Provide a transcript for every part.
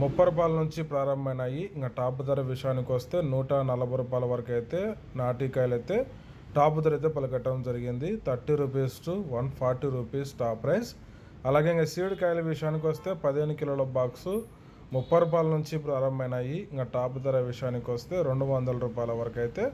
ముప్పై రూపాయల నుంచి ప్రారంభమైనాయి. ఇంకా టాప్ ధర విషయానికి వస్తే నూట నలభై రూపాయల వరకు అయితే నాటికాయలు అయితే టాప్ ధర అయితే పలకట్టడం జరిగింది. Thirty rupees to one forty rupees top price. అలాగే ఇంకా సీడ్ కాయల విషయానికి వస్తే పదిహేను కిలోల బాక్సు ముప్పై రూపాయల నుంచి ప్రారంభమైనాయి. ఇంకా టాప్ ధర విషయానికి వస్తే రెండు వందల రూపాయల వరకు అయితే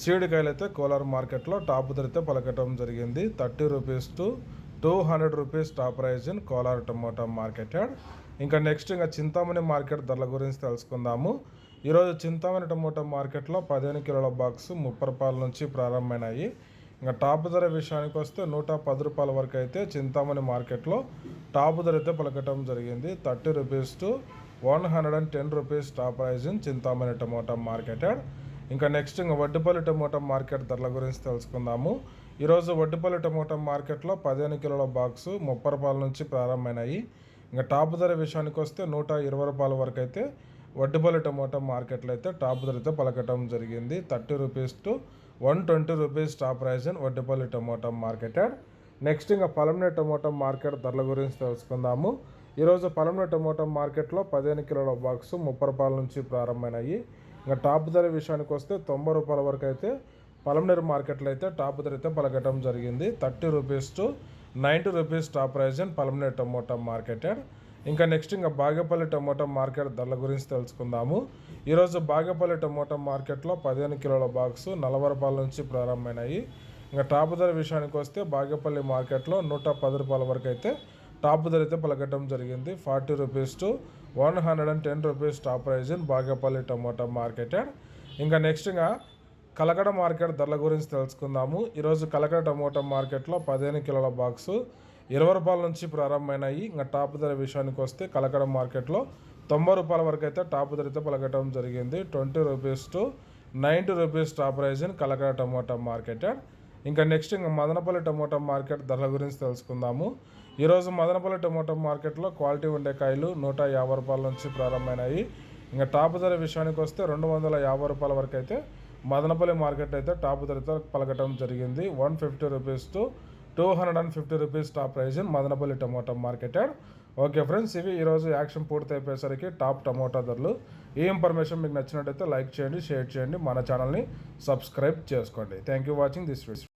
సీడ్ కాయలు అయితే కోలార్ మార్కెట్లో టాప్ ధర అయితే పలకటం జరిగింది. Thirty rupees to two hundred rupees top price in Kolar tomato market add ఇంకా నెక్స్ట్ ఇంకా చింతామణి మార్కెట్ ధరల గురించి తెలుసుకుందాము. ఈరోజు చింతామణి టమోటా మార్కెట్లో పదిహేను కిలోల బాక్స్ ముప్పై రూపాయల నుంచి ప్రారంభమైనాయి. ఇంకా టాప్ ధర విషయానికి వస్తే నూట పది రూపాయల వరకు అయితే చింతామణి మార్కెట్లో టాప్ ధర అయితే పలకటం జరిగింది. Thirty rupees to one hundred and ten rupees top price in Chintamani tomato market ఇంకా నెక్స్ట్ ఇంకా వడ్డిపల్లి టమోటా మార్కెట్ ధరల గురించి తెలుసుకుందాము. ఈరోజు వడ్డిపల్లి టమోటా మార్కెట్లో పదిహేను కిలోల బాక్సు ముప్పై రూపాయల నుంచి ప్రారంభమైనాయి. ఇంకా టాప్ ధర విషయానికి వస్తే నూట ఇరవై రూపాయల వరకు అయితే వడ్డిపల్లి టమోటా మార్కెట్లో అయితే టాప్ ధరతో పలకటం జరిగింది. Thirty rupees to one twenty rupees top price in Vaddipalli tomato market next ఇంకా పలంనే టమోటా మార్కెట్ ధరల గురించి తెలుసుకుందాము. ఈరోజు పలంనే టమోటా మార్కెట్లో పదిహేను కిలోల బాక్స్ ముప్పై రూపాయల నుంచి ప్రారంభమైనాయి. ఇంకా టాప్ ధర విషయానికి వస్తే తొంభై రూపాయల వరకు అయితే పలంనేరు మార్కెట్లో అయితే టాప్ ధర అయితే పలకటం జరిగింది. Thirty rupees to ninety rupees top price and Palamaner tomato marketed. ఇంకా నెక్స్ట్ ఇంకా బాగేపల్లి టమోటా మార్కెట్ ధరల గురించి తెలుసుకుందాము. ఈరోజు బాగేపల్లి టమోటా మార్కెట్లో పదిహేను కిలోల బాక్స్ నలభై రూపాయల నుంచి ప్రారంభమైనాయి. ఇంకా టాప్ ధర విషయానికి వస్తే బాగేపల్లి మార్కెట్లో నూట పది రూపాయల వరకు అయితే టాప్ ధర అయితే పలకటం జరిగింది. Forty rupees to one hundred and ten rupees top price in Bagepalli tomato marketed. ఇంకా నెక్స్ట్ ఇంకా కలకడ మార్కెట్ ధరల గురించి తెలుసుకుందాము. ఈరోజు కలకడ టమోటా మార్కెట్లో పదిహేను కిలోల బాక్సు ఇరవై రూపాయల నుంచి ప్రారంభమైనాయి. ఇంకా టాప్ ధర విషయానికి వస్తే కలకడ మార్కెట్లో తొంభై రూపాయల వరకు అయితే టాప్ ధరతో పలకటం జరిగింది. Twenty rupees to ninety rupees top price in Kalakada tomato market. ఇంకా నెక్స్ట్ ఇంకా మదనపల్లి టమోటా మార్కెట్ ధరల గురించి తెలుసుకుందాము. ఈరోజు మదనపల్లి టమోటా మార్కెట్లో క్వాలిటీ ఉండే కాయలు నూట యాభై రూపాయల నుంచి ప్రారంభమైనాయి. ఇంకా టాప్ ధర విషయానికి వస్తే రెండు వందల యాభై రూపాయల వరకు అయితే మదనపల్లి మార్కెట్ అయితే టాప్ ధరతో పలకటం జరిగింది. One fifty rupees to two hundred and fifty rupees top price Madanapalle tomato market okay friends ఇవి ఈరోజు యాక్షన్ పూర్తి అయిపోయేసరికి టాప్ టమోటా ధరలు. ఈ ఇన్ఫర్మేషన్ మీకు నచ్చినట్టయితే లైక్ చేయండి షేర్ చేయండి. మన ఛానల్ని సబ్స్క్రైబ్ చేసుకోండి. Thank you watching this video.